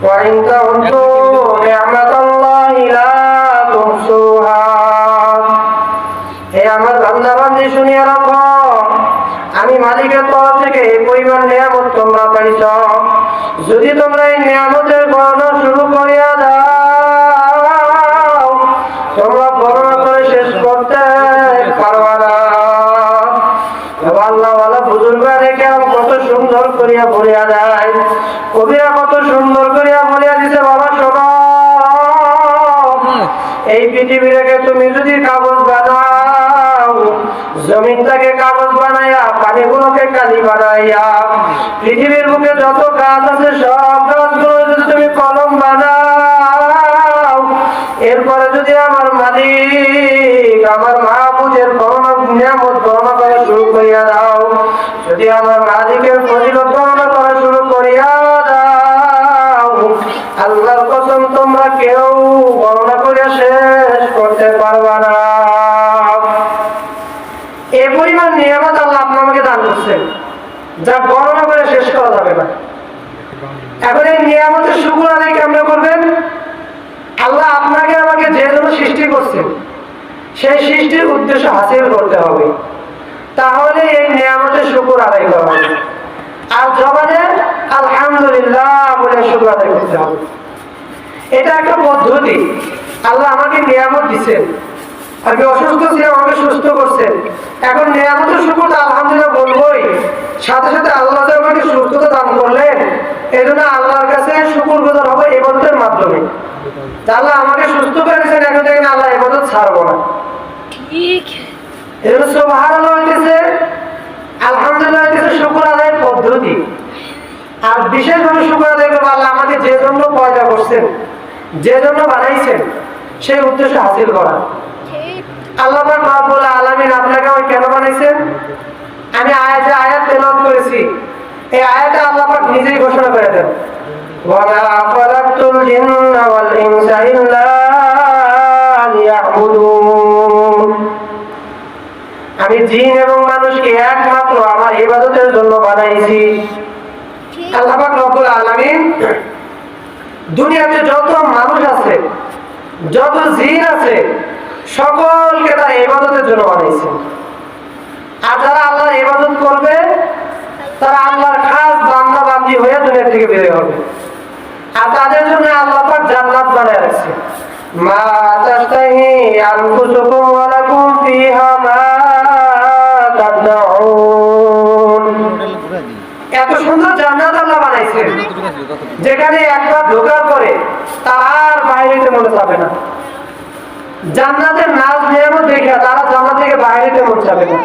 وإن تعدوا نعمة الله لا تحصوها হে আমার বান্দা বান্দি শুনিয়ে রাখো আমি মালিকের তরফ থেকে এই পরিমাণ নিয়ামত তোমরা পাইছ যদি তোমরা এই নিয়ামতের গণনা শুরু করিয়া দাও তোমরা গণনা করে শেষ করতে পারবা না তবে আল্লাহওয়ালা বুজুর্গা রেখে কত সুন্দর করিয়া বলিয়া দেয় কবিরা কত সুন্দর এই পৃথিবীটাকে তুমি যদি কাগজ বানাও, জমিনটাকে কাগজ বানাইয়া, পানিগুলোকে কালি বানাইয়া, পৃথিবীর মুখে যত গাছ আছে, সব গাছগুলো যদি তুমি কলম বানাও, এরপরে যদি আমার মালিক, আমার মাহবুদের এ পরিমাণ নিয়ামত আল্লাহ আপনি দান করছেন, যা গণনা করে শেষ করা যাবে না। এখন এই নিয়ামতের শুকুর আদায় কেমন করবেন? আল্লাহ আপনাকে আমাকে যে জন্য সৃষ্টি করছেন, সেই সৃষ্টির উদ্দেশ্য হাসিল করতে হবে। তাহলে এই নিয়ামতের শুকুর আদায় করা হবে। আর জবানে আলহামদুলিল্লাহ বলে শুকুর আদায় করতে হবে। এটা একটা পদ্ধতি। আল্লাহ আমাকে নিয়ামত দিচ্ছেন আমি অসুস্থ ছিলাম আমাকে সুস্থ করছেন। এখন নিয়ামতের শুকুর আলহামদুলিল্লাহ বলবোই। সাথে সাথে আল্লাহ আমাকে সুস্থতা দান করলেন এই জন্য আল্লাহর কাছে শুকুর গুজার হবে এবাদতের মাধ্যমে। আল্লাহ আমাকে সুস্থ করে দিয়েছেন এখন থেকে আল্লাহ এবাদত ছাড়বো না। ঠিক। এই জন্য সুবহানাল্লাহ হইতেছে আলহামদুলিল্লাহ হইতেছে শুকুর আদায়ের পদ্ধতি। আর বিশেষভাবে শুকুর আদায় করব আল্লাহ আমাকে যে জন্য পয়দা করছেন যে জন্য বানাইছেন সেই উদ্দেশ্য হাসিল করা। আল্লাহ রব্বুল আলামিন আপনাকে আমি কেন বানাইছেন? আমি আয়াতে আয়াত তেলাওয়াত করেছি। এই আয়াতে আল্লাহ পাক নিজেই ঘোষণা করে দেন। ওয়ালা খালাকতুল জিন্না আমি জিন এবং মানুষকে একমাত্র আমার ইবাদতের জন্য বানাইছি ঠিক আল্লাহ পাক রব্বুল আলামিন দুনিয়াতে যত মানুষ আছে যত জিন আছে, সকলকে তার ইবাদতের জন্য বানিয়েছে। আর যারা আল্লাহর ইবাদত করবে, তারা আল্লাহর খাস বান্দা বান্দি হয়ে দুনিয়া থেকে বের হবে। আর তাদের জন্য আল্লাহ পাক জান্নাত বানায় রাখছে। মা তাস্তাহি আনফুসুকুম এত সুন্দর জান্নাত আল্লাহ বানাইছেন। যেখানে একবার ঢোকার পরে তার আর বাইরে যেতে মনে যাবে না। জান্নাতের নাচ নিয়ামত দেখে তারা জান্নাত থেকে বাইরে যেতে মন যাবে না।